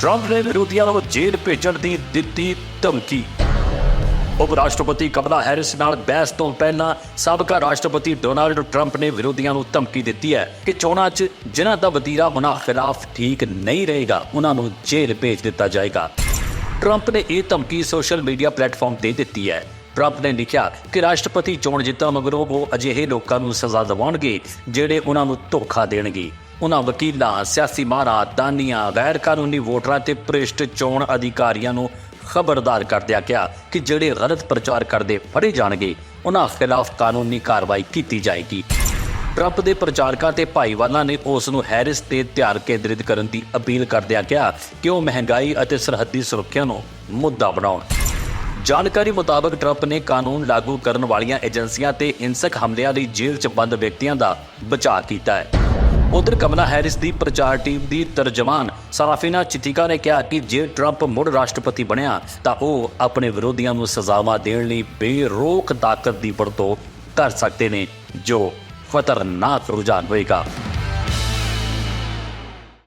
Trump ਨੇ ਵਿਰੋਧੀਆਂ ਨੂੰ ਜੇਲ੍ਹ ਭੇਜਣ ਦੀ ਦਿੱਤੀ ਧਮਕੀ। ਉਪ ਰਾਸ਼ਟਰਪਤੀ ਕਮਲਾ ਹੈਰਿਸ ਨਾਲ ਬਹਿਸ ਤੋਂ ਪਹਿਲਾਂ ਸਾਬਕਾ ਰਾਸ਼ਟਰਪਤੀ ਡੋਨਾਲਡ ਟਰੰਪ ਨੇ ਵਿਰੋਧੀਆਂ ਨੂੰ ਧਮਕੀ ਦਿੱਤੀ ਹੈ ਕਿ ਚੋਣਾਂ 'ਚ ਜਿਨ੍ਹਾਂ ਦਾ ਵਤੀਰਾ ਉਹਨਾਂ ਖਿਲਾਫ ਠੀਕ ਨਹੀਂ ਰਹੇਗਾ, ਉਹਨਾਂ ਨੂੰ ਜੇਲ੍ਹ ਭੇਜ ਦਿੱਤਾ ਜਾਏਗਾ। ਟਰੰਪ ਨੇ ਇਹ ਧਮਕੀ ਸੋਸ਼ਲ ਮੀਡੀਆ ਪਲੇਟਫਾਰਮ ਤੇ ਦਿੱਤੀ ਹੈ। ਟਰੰਪ ਨੇ ਲਿਖਿਆ ਕਿ ਰਾਸ਼ਟਰਪਤੀ ਚੋਣ ਜਿੱਤਣ ਮਗਰੋਂ ਉਹ ਅਜਿਹੇ ਲੋਕਾਂ ਨੂੰ ਸਜ਼ਾ ਦਿਵਾਉਣਗੇ ਜਿਹੜੇ ਉਹਨਾਂ ਨੂੰ ਧੋਖਾ ਦੇਣਗੇ। ਉਹਨਾਂ ਵਕੀਲਾਂ ਸਿਆਸੀ ਮਾਹਰਾਂ ਦਾਨੀਆਂ ਗੈਰ ਕਾਨੂੰਨੀ ਵੋਟਰਾਂ ਤੇ ਭ੍ਰਿਸ਼ਟ ਚੋਣ ਅਧਿਕਾਰੀਆਂ ਨੂੰ ਖਬਰਦਾਰ ਕਰਦਿਆਂ ਕਿਹਾ ਕਿ ਜਿਹੜੇ ਗਲਤ ਪ੍ਰਚਾਰ ਕਰਦੇ ਫੜੇ ਜਾਣਗੇ ਉਹਨਾਂ ਖਿਲਾਫ ਕਾਨੂੰਨੀ ਕਾਰਵਾਈ ਕੀਤੀ ਜਾਏਗੀ। ਟਰੰਪ ਦੇ ਪ੍ਰਚਾਰਕਾਂ ਤੇ ਭਾਈਵਾਲਾਂ ਨੇ ਉਸ ਨੂੰ ਹੈਰਿਸ ਤੇ ਧਿਆਨ ਕੇਂਦਰਿਤ ਕਰਨ ਦੀ ਅਪੀਲ ਕਰਦਿਆਂ ਕਿਹਾ ਕਿ ਉਹ ਮਹਿੰਗਾਈ ਅਤੇ ਸਰਹੱਦੀ ਸੁਰੱਖਿਆ ਨੂੰ ਮੁੱਦਾ ਬਣਾਉਣ। ਜਾਣਕਾਰੀ ਮੁਤਾਬਕ ਟਰੰਪ ਨੇ ਕਾਨੂੰਨ ਲਾਗੂ ਕਰਨ ਵਾਲੀਆਂ ਏਜੰਸੀਆਂ ਤੇ ਹਿੰਸਕ ਹਮਲਿਆਂ ਲਈ ਜੇਲ੍ਹ 'ਚ ਬੰਦ ਵਿਅਕਤੀਆਂ ਦਾ ਬਚਾਅ ਕੀਤਾ ਹੈ। ਉਧਰ ਕਮਲਾ ਹੈਰਿਸ ਦੀ ਪ੍ਰਚਾਰ ਟੀਮ ਦੀ ਤਰਜਮਾਨ ਸਰਾਫੀਨਾ ਚਿਤਿਕਾ ਨੇ ਕਿਹਾ ਕਿ ਜੇ ਟਰੰਪ ਮੁੜ ਰਾਸ਼ਟਰਪਤੀ ਬਣਿਆ ਤਾਂ ਉਹ ਆਪਣੇ ਵਿਰੋਧੀਆਂ ਨੂੰ ਸਜ਼ਾਵਾਂ ਦੇਣ ਲਈ ਬੇਰੋਕ ਤਾਕਤ ਦੀ ਵਰਤੋਂ ਕਰ ਸਕਦੇ ਨੇ, ਜੋ ਖਤਰਨਾਕ ਰੁਝਾਨ ਹੋਏਗਾ।